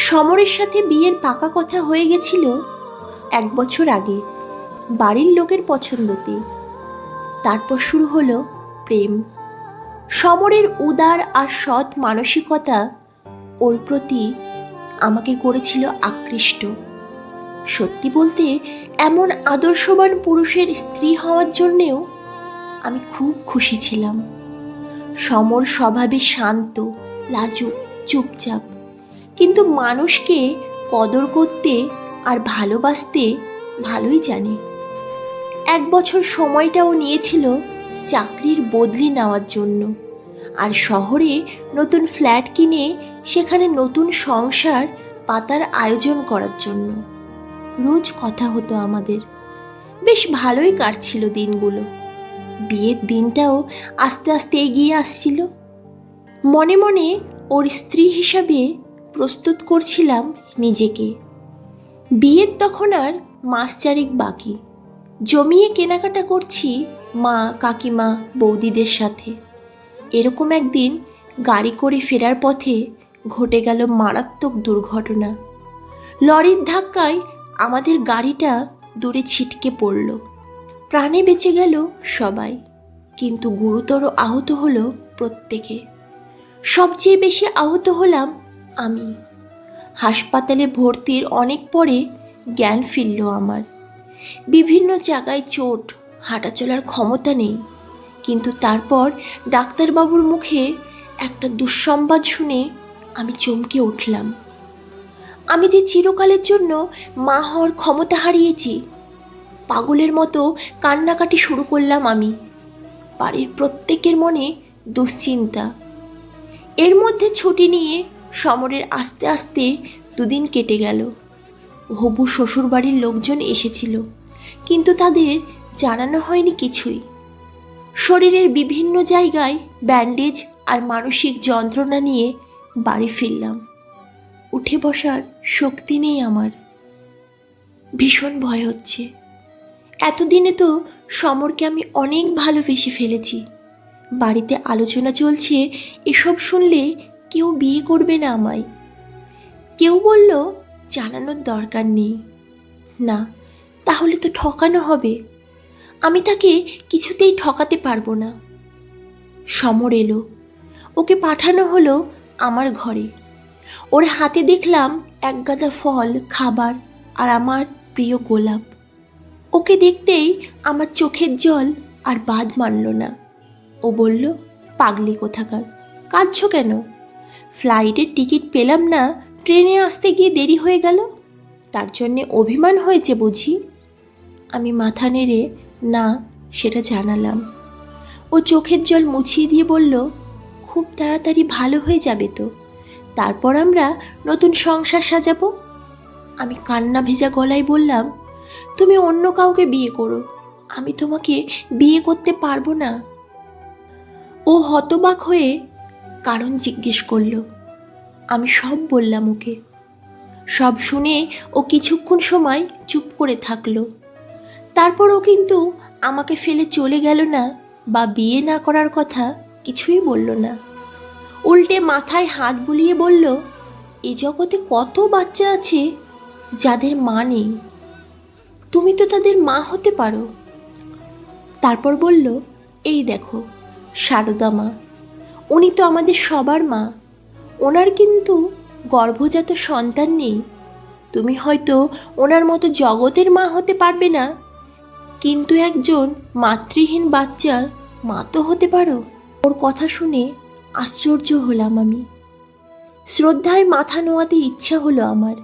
সমরের সাথে বিয়ের পাকা কথা হয়ে গেছিল এক বছর আগে, বাড়ির লোকের পছন্দতে। তারপর শুরু হলো প্রেম। সমরের উদার আর সৎ মানসিকতা ওর প্রতি আমাকে করেছিল আকৃষ্ট। সত্যি বলতে, এমন আদর্শবান পুরুষের স্ত্রী হওয়ার জন্যেও আমি খুব খুশি ছিলাম। সমর স্বভাবে শান্ত, লাজুক, চুপচাপ। কিন্তু মানুষকে কদর করতে আর ভালোবাসতে ভালোই জানে। এক বছর সময়টাও নিয়েছিল চাকরির বদলি নেওয়ার জন্য। আর শহরে নতুন ফ্ল্যাট কিনে সেখানে নতুন সংসার, পাতার আয়োজন করার জন্য। রোজ কথা হতো আমাদের। বেশ ভালোই কাটছিল দিনগুলো। বিয়ের দিনটাও আস্তে আস্তে এগিয়ে আসছিল। মনে মনে ওর স্ত্রী হিসাবে প্রস্তুত করছিলাম নিজেকে। বিয়ের তখন আর মাস চারেক বাকি। জমিয়ে কেনাকাটা করছি মা, কাকিমা, বৌদিদের সাথে। এরকম একদিন গাড়ি করে ফেরার পথে ঘটে গেল মারাত্মক দুর্ঘটনা। লরির ধাক্কায় আমাদের গাড়িটা দূরে ছিটকে পড়ল। প্রাণে বেঁচে গেল সবাই, কিন্তু গুরুতর আহত হলো প্রত্যেকে। সবচেয়ে বেশি আহত হলাম আমি। হাসপাতালে ভর্তির অনেক পরে জ্ঞান ফিরল আমার। বিভিন্ন জায়গায় চোট, হাঁটা চলার ক্ষমতা নেই। কিন্তু তারপর ডাক্তারবাবুর মুখে একটা দুঃসংবাদ শুনে আমি চমকে উঠলাম। আমি যে চিরকালের জন্য মা হওয়ার ক্ষমতা হারিয়েছি, পাগলের মতো কান্নাকাটি শুরু করলাম আমি। বাড়ির প্রত্যেকের মনে দুশ্চিন্তা। এর মধ্যে ছুটি নিয়ে সমরের আস্তে আস্তে দুদিন কেটে গেল। হবু শ্বশুরবাড়ির লোকজন এসেছিল, কিন্তু তাদের জানানো হয়নি কিছুই। শরীরের বিভিন্ন জায়গায় ব্যান্ডেজ আর মানসিক যন্ত্রণা নিয়ে বাড়ি ফিরলাম। উঠে বসার শক্তি নেই আমার। ভীষণ ভয় হচ্ছে। এতদিনে তো সমরকে আমি অনেক ভালোবেসে ফেলেছি। বাড়িতে আলোচনা চলছে, এসব শুনলে কেউ বিয়ে করবে না আমায়। কেউ বলল, জানানোর দরকার নেই। না, তাহলে তো ঠকানো হবে। আমি তাকে কিছুতেই ঠকাতে পারব না। সমর এলো। ওকে পাঠানো হলো আমার ঘরে। ওর হাতে দেখলাম এক গাদা ফল, খাবার আর আমার প্রিয় গোলাপ। ওকে দেখতেই আমার চোখের জল আর বাদ মানল না। ও বলল, পাগলি কোথাকার? কাঁদছ কেন? ফ্লাইটের টিকিট পেলাম না, ট্রেনে আসতে গিয়ে দেরি হয়ে গেল। তার জন্যে অভিমান হয়েছে বুঝি। আমি মাথা নেড়ে, না, সেটা জানালাম। ও চোখের জল মুছিয়ে দিয়ে বলল, খুব তাড়াতাড়ি ভালো হয়ে যাবে তো। তারপর আমরা নতুন সংসার সাজাবো? আমি কান্না ভেজা গলায় বললাম, তুমি অন্য কাউকে বিয়ে করো। আমি তোমাকে বিয়ে করতে পারব না। ও হতবাক হয়ে কারণ জিজ্ঞেস করল। আমি সব বললাম ওকে। সব শুনে ও কিছুক্ষণ সময় চুপ করে থাকল। তারপর ও কিন্তু আমাকে ফেলে চলে গেল না বা বিয়ে না করার কথা কিছুই বলল না। উল্টে মাথায় হাত বুলিয়ে বলল, এ জগতে কত বাচ্চা আছে যাদের মা নেই। তুমি তো তাদের মা হতে পারো। তারপর বলল, এই দেখো, সারদা মা। উনি তো আমাদের সবার মা। ওনার কিন্তু গর্ভজাত সন্তান নেই। তুমি হয়তো ওনার মতো জগতের মা হতে পারবে না। কিন্তু একজন মাতৃহীন বাচ্চার মা তো হতে পারো। ওর কথা শুনে আশ্চর্য হলাম আমি। শ্রদ্ধায় মাথা নোয়াতে ইচ্ছা হলো আমার।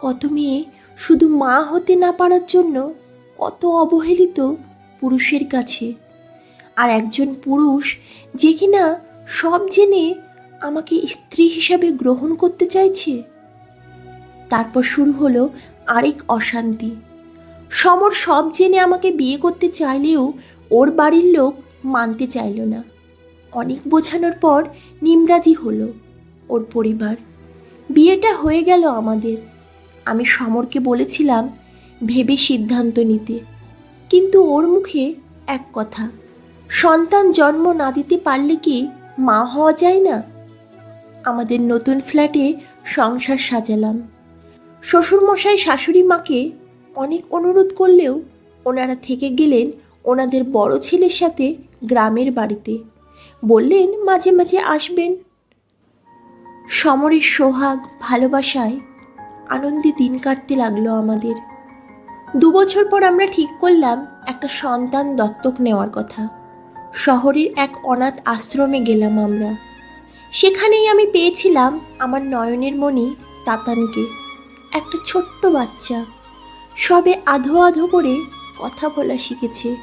কত মেয়ে শুধু মা হতে না পারার জন্য কত অবহেলিত পুরুষের কাছে। আর একজন পুরুষ যে কিনা সব জেনে আমাকে স্ত্রী হিসাবে গ্রহণ করতে চাইছে? তারপর শুরু হলো আরেক অশান্তি। সমর সব জেনে আমাকে বিয়ে করতে চাইলেও ওর বাড়ির লোক মানতে চাইল না। অনেক বোঝানোর পর নিমরাজি হলো ওর পরিবার। বিয়েটা হয়ে গেল আমাদের। আমি সমরকে বলেছিলাম ভেবে সিদ্ধান্ত নিতে। কিন্তু ওর মুখে এক কথা, সন্তান জন্ম না দিতে পারলে কি মা হওয়া যায় না? আমাদের নতুন ফ্ল্যাটে সংসার সাজালাম। শ্বশুরমশাই শাশুড়ি মাকে অনেক অনুরোধ করলেও ওনারা থেকে গেলেন ওনাদের বড় ছেলের সাথে গ্রামের বাড়িতে। বললেন, মাঝে মাঝে আসবেন। সমরের সোহাগ ভালোবাসায় আনন্দে দিন কাটতে লাগল আমাদের। দু বছর পর আমরা ঠিক করলাম একটা সন্তান দত্তক নেওয়ার কথা। শহরের এক অনাথ আশ্রমে গেলাম আমরা। সেখানেই আমি পেয়েছিলাম আমার নয়নের মণি তাতানকে, একটা ছোট্ট বাচ্চা। সবে আধো আধো করে কথা বলা শিখেছে।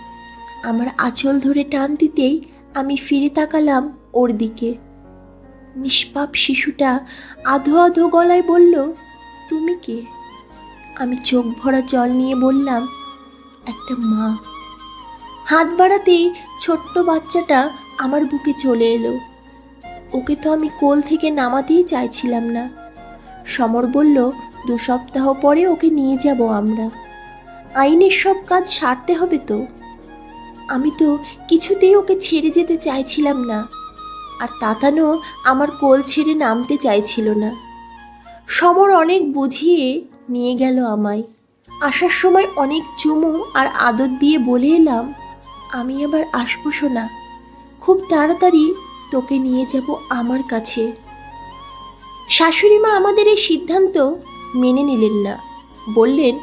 আমার আঁচল ধরে টান দিতেই আমি ফিরে তাকালাম ওর দিকে। নিষ্পাপ শিশুটা আধো আধো গলায় বলল, তুমি কে? আমি চোখ ভরা জল নিয়ে বললাম, একটা মা। হাত বাড়াতেই ছোট্ট বাচ্চাটা আমার বুকে চলে এলো। ওকে তো আমি কোল থেকে নামাতেই চাইছিলাম না। সমর বলল, দু সপ্তাহ পরে ওকে নিয়ে যাব আমরা। আইনের সব কাজ সারতে হবে তো। আমি তো কিছুতেই ওকে ছেড়ে যেতে চাইছিলাম না। আর তাতানো আমার কোল ছেড়ে নামতে চাইছিল না। সমর অনেক বুঝিয়ে নিয়ে গেল আমায়। আসার সময় অনেক চুমু আর আদর দিয়ে বলে এলাম আমি আবার আসব শোনা খুব তাড়াতাড়ি তোকে নিয়ে যাব আমার কাছে। শাশুড়ি মা আমাদের এই সিদ্ধান্ত মেনে নিলেন না। বললেন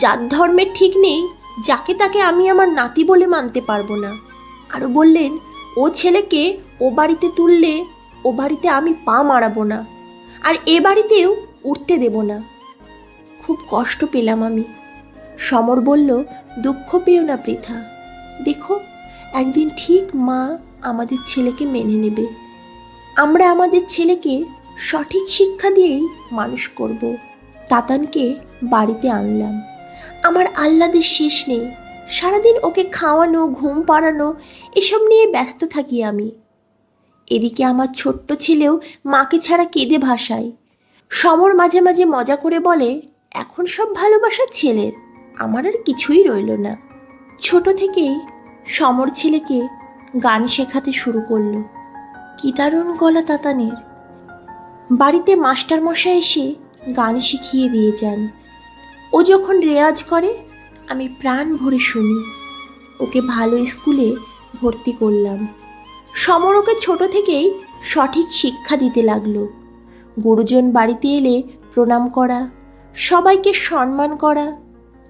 যার ধর্মের ঠিক নেই, যাকে তাকে আমি আমার নাতি বলে মানতে পারব না। আরও বললেন, ও ছেলেকে ও বাড়িতে তুললে ও বাড়িতে আমি পা মারাবো না, আর এ বাড়িতেও উঠতে দেব না। খুব কষ্ট পেলাম আমি। সমর বলল, দুঃখ পেও না পৃথা দেখো, একদিন ঠিক মা আমাদের ছেলেকে মেনে নেবে। আমরা আমাদের ছেলেকে সঠিক শিক্ষা দিয়েই মানুষ করব। তাতানকে বাড়িতে আনলাম। আমার আহ্লাদের শেষ নেই। সারাদিন ওকে খাওয়ানো, ঘুম পাড়ানো, এসব নিয়ে ব্যস্ত থাকি আমি। এদিকে আমার ছোট্ট ছেলেও মাকে ছাড়া কেঁদে ভাসায়। সমর মাঝে মাঝে মজা করে বলে, এখন সব ভালোবাসা ছেলের। আমার আর কিছুই রইল না। ছোট থেকেই সমর ছেলেকে গান শেখাতে শুরু করল। কি দারুণ গলা তাতানের। বাড়িতে মাস্টার মশাই এসে গান শিখিয়ে দিয়ে যান। ও যখন রেয়াজ করে, আমি প্রাণ ভরে শুনি। ওকে ভালো স্কুলে ভর্তি করলাম। সমর ওকে ছোট থেকেই সঠিক শিক্ষা দিতে লাগল। গুরুজন বাড়িতে এলে প্রণাম করা, সবাইকে সম্মান করা,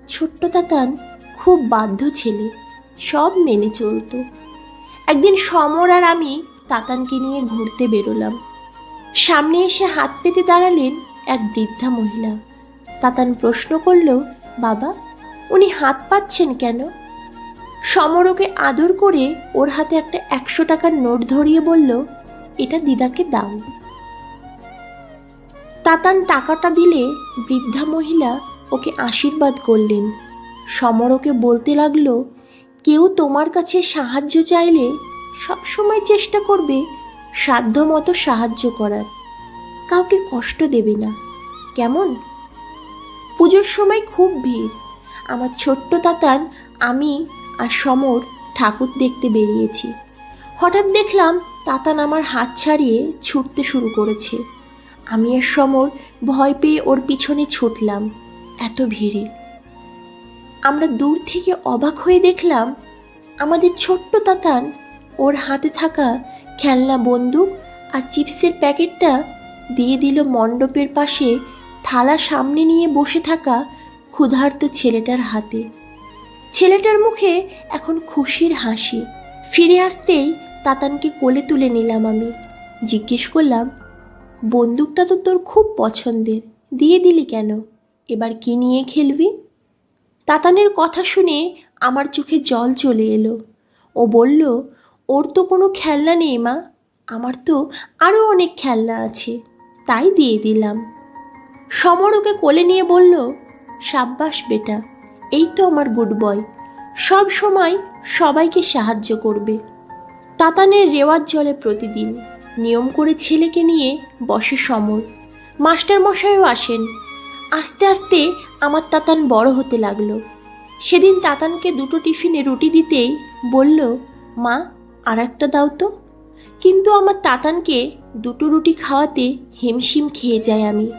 ছোট্ট তাতান খুব বাধ্য ছেলে, সব মেনে চলতো। একদিন সমর আর আমি তাতানকে নিয়ে ঘুরতে বেরোলাম। সামনে এসে হাত পেতে দাঁড়ালেন এক বৃদ্ধা মহিলা। তাতান প্রশ্ন করল, বাবা, উনি হাত পাচ্ছেন কেন? সমরকে আদর করে ওর হাতে একটা একশো টাকার নোট ধরিয়ে বলল, এটা দিদাকে দাও। তাতান টাকাটা দিলে বৃদ্ধা মহিলা ওকে আশীর্বাদ করলেন। সমর ওকে বলতে লাগল, কেউ তোমার কাছে সাহায্য চাইলে সবসময় চেষ্টা করবে সাধ্যমতো সাহায্য করার। কাউকে কষ্ট দেবে না। কেমন? পুজোর সময় খুব ভিড়। আমার ছোট্ট তাতান আমি আর সমর ঠাকুর দেখতে বেরিয়েছি। হঠাৎ দেখলাম তাতান আমার হাত ছাড়িয়ে ছুটতে শুরু করেছে। আমি আর সমর ভয় পেয়ে ওর পিছনে ছুটলাম। এত ভিড়ে। আমরা দূর থেকে অবাক হয়ে দেখলাম, আমাদের ছোট্ট তাতান, ওর হাতে থাকা খেলনা বন্দুক আর চিপসের প্যাকেটটা দিয়ে দিল মণ্ডপের পাশে থালা সামনে নিয়ে বসে থাকা ক্ষুধার্ত ছেলেটার হাতে। ছেলেটার মুখে এখন খুশির হাসি। ফিরে আসতেই তাতানকে কোলে তুলে নিলাম আমি। জিজ্ঞেস করলাম, বন্দুকটা তো তোর খুব পছন্দের, দিয়ে দিলি কেন? এবার কি নিয়ে খেলবি? তাতানের কথা শুনে আমার চোখে জল চলে এলো। ও বলল, ওর তো কোনো খেলনা নেই মা, আমার তো আরও অনেক খেলনা আছে, তাই দিয়ে দিলাম। সমর ওকে কোলে নিয়ে বলল, সাব্বাস বেটা, এই তো আমার গুড বয় সব সময় সবাইকে সাহায্য করবে। তাতানের রেওয়াজ জলে প্রতিদিন, নিয়ম করে ছেলেকে নিয়ে বসে সমর। মাস্টার মশাইও আসেন আস্তে আস্তে আমার তাতান বড় হতে লাগল। সেদিন তাতানকে দুটো টিফিনে রুটি দিতেই বলল, মা আর একটা দাও তো। কিন্তু আমার তাতানকে দুটো রুটি খাওয়াতে হিমশিম খেয়ে যাই আমি।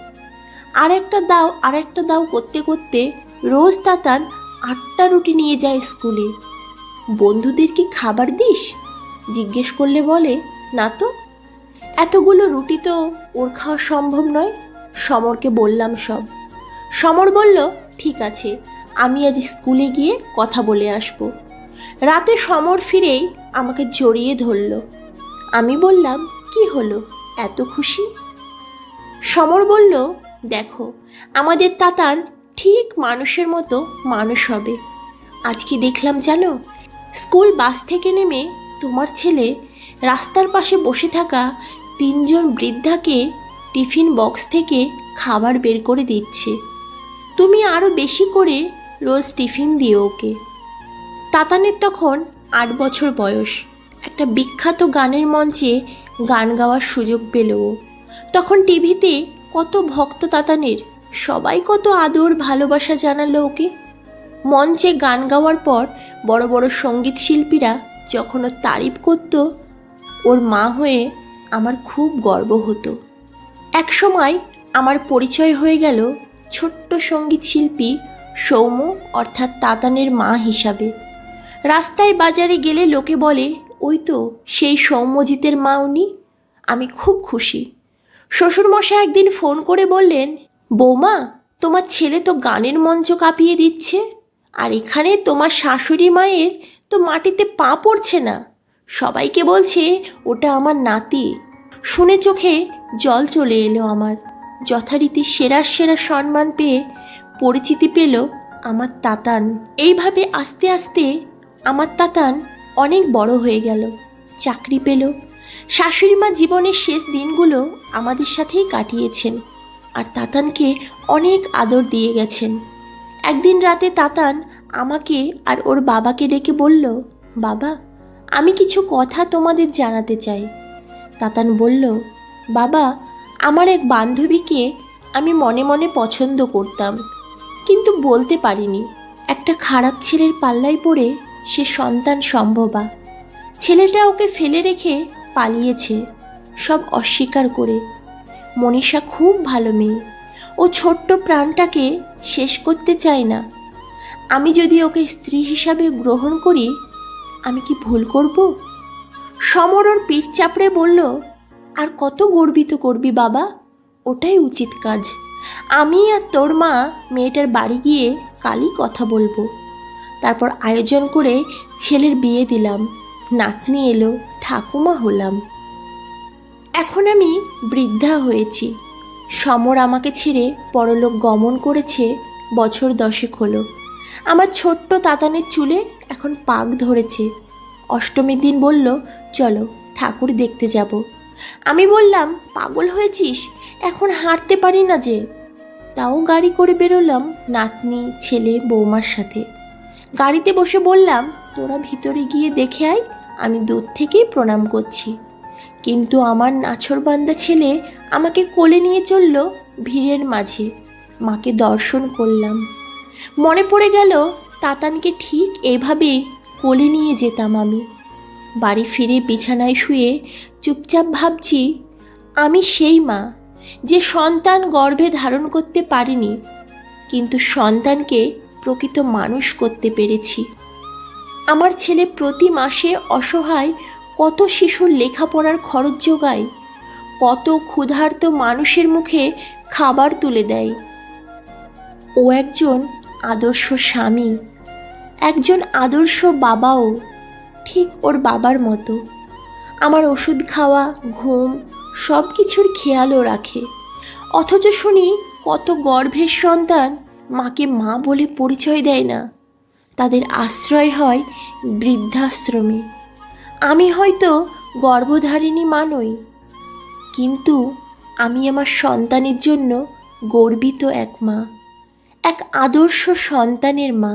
আর একটা দাও আর একটা দাও করতে করতে রোজ তাতান আটটা রুটি নিয়ে যায় স্কুলে। বন্ধুদের কি খাবার দিস? জিজ্ঞেস করলে বলে, না তো। এতগুলো রুটি তো ওর খাওয়া সম্ভব নয়, সমরকে বললাম সব। সমর বলল, ঠিক আছে, আমি আজ স্কুলে গিয়ে কথা বলে আসব। রাতে সমর ফিরেই আমাকে জড়িয়ে ধরল। আমি বললাম, কি হলো? এত খুশি? সমর বলল, দেখো, আমাদের তাতান ঠিক মানুষের মতো মানুষ হবে। আজকে দেখলাম জানো? স্কুল বাস থেকে নেমে তোমার ছেলে রাস্তার পাশে বসে থাকা তিনজন বৃদ্ধাকে টিফিন বক্স থেকে খাবার বের করে দিচ্ছে। তুমি আরও বেশি করে রোজ টিফিন দিও ওকে। তাতানের তখন আট বছর বয়স। একটা বিখ্যাত গানের মঞ্চে গান গাওয়ার সুযোগ পেল ও। তখন টিভিতে কত ভক্ত তাতানের, সবাই কত আদর ভালোবাসা জানালো ওকে। মঞ্চে গান গাওয়ার পর বড় বড় সংগীত শিল্পীরা যখন ওর তারিফ করত, ওর মা হয়ে আমার খুব গর্ব হতো। এক সময় আমার পরিচয় হয়ে গেল ছোট্ট সংগীত শিল্পী সৌম্য, অর্থাৎ তাতানের মা হিসাবে। রাস্তায় বাজারে গেলে লোকে বলে, ওই তো, সেই সৌম্যজিতের মা উনি। আমি খুব খুশি। শ্বশুরমশাই একদিন ফোন করে বললেন, বৌমা, তোমার ছেলে তো গানের মঞ্চ কাঁপিয়ে দিচ্ছে, আর এখানে তোমার শাশুড়ি মায়ের তো মাটিতে পা পড়ছে না। সবাইকে বলছে, ওটা আমার নাতি। শুনে চোখে জল চলে এলো আমার। যথারীতি সেরা সেরা সম্মান পেয়ে পরিচিতি পেল আমার তাতান। এইভাবে আস্তে আস্তে আমার তাতান অনেক বড় হয়ে গেল, চাকরি পেল। শাশুড়ি মা জীবনের শেষ দিনগুলো আমাদের সাথেই কাটিয়েছেন আর তাতানকে অনেক আদর দিয়ে গেছেন। একদিন রাতে তাতান আমাকে আর ওর বাবাকে ডেকে বলল, বাবা, আমি কিছু কথা তোমাদের জানাতে চাই। তাতান বলল, বাবা আমার এক বান্ধবীকে আমি মনে মনে পছন্দ করতাম। কিন্তু বলতে পারিনি, একটা খারাপ ছেলের পাল্লায় পড়ে সে সন্তান সম্ভবা। ছেলেটা ওকে ফেলে রেখে পালিয়েছে, সব অস্বীকার করে। মনীষা খুব ভালো মেয়ে। ও ছোট্ট প্রাণটাকে শেষ করতে চায় না। আমি যদি ওকে স্ত্রী হিসাবে গ্রহণ করি, আমি কি ভুল করব? সমর ওর পিঠ চাপড়ে বলল আর কত গর্বিত করবি বাবা? ওটাই উচিত কাজ। আমি আর তোর মা মেয়েটার বাড়ি গিয়ে কালই কথা বলব। তারপর আয়োজন করে ছেলের বিয়ে দিলাম। নাতনি এলো, ঠাকুমা হলাম। এখন আমি বৃদ্ধা হয়েছি। সমর আমাকে ছেড়ে পরলোক গমন করেছে, বছর দশেক হলো। আমার ছোট্ট তাতানের চুলে এখন পাক ধরেছে। অষ্টমীর দিন বলল, চলো, ঠাকুর দেখতে যাব। আমি বললাম, পাগল হয়েছিস? এখন হাঁটতে পারি না যে। তাও গাড়ি করে বেরোলাম নাতনি, ছেলে, বৌমার সাথে। গাড়িতে বসে বললাম, তোরা ভিতরে গিয়ে দেখে আয়, আমি দূর থেকেই প্রণাম করছি। কিন্তু আমার নাছরবান্দা ছেলে আমাকে কোলে নিয়ে চলল ভিড়ের মাঝে। মাকে দর্শন করলাম। মনে পড়ে গেল, তাতানকে ঠিক এভাবেই কোলে নিয়ে যেতাম আমি। বাড়ি ফিরে বিছানায় শুয়ে চুপচাপ ভাবছি, আমি সেই মা যে সন্তান গর্ভে ধারণ করতে পারিনি, কিন্তু সন্তানকে প্রকৃত মানুষ করতে পেরেছি। আমার ছেলে প্রতি মাসে অসহায় কত শিশুর লেখাপড়ার খরচ যোগায়, কত ক্ষুধার্ত মানুষের মুখে খাবার তুলে দেয়। ও একজন আদর্শ স্বামী, একজন আদর্শ বাবাও। ঠিক ওর বাবার মতো। আমার ওষুধ খাওয়া, ঘুম সব কিছুর খেয়ালও রাখে। অথচ শুনি কত গর্ভের সন্তান মাকে মা বলে পরিচয় দেয় না। তাদের আশ্রয় হয় বৃদ্ধাশ্রমে। আমি হয়তো গর্ভধারিণী মা নই, কিন্তু আমি আমার সন্তানের জন্য গর্বিত এক মা, এক আদর্শ সন্তানের মা।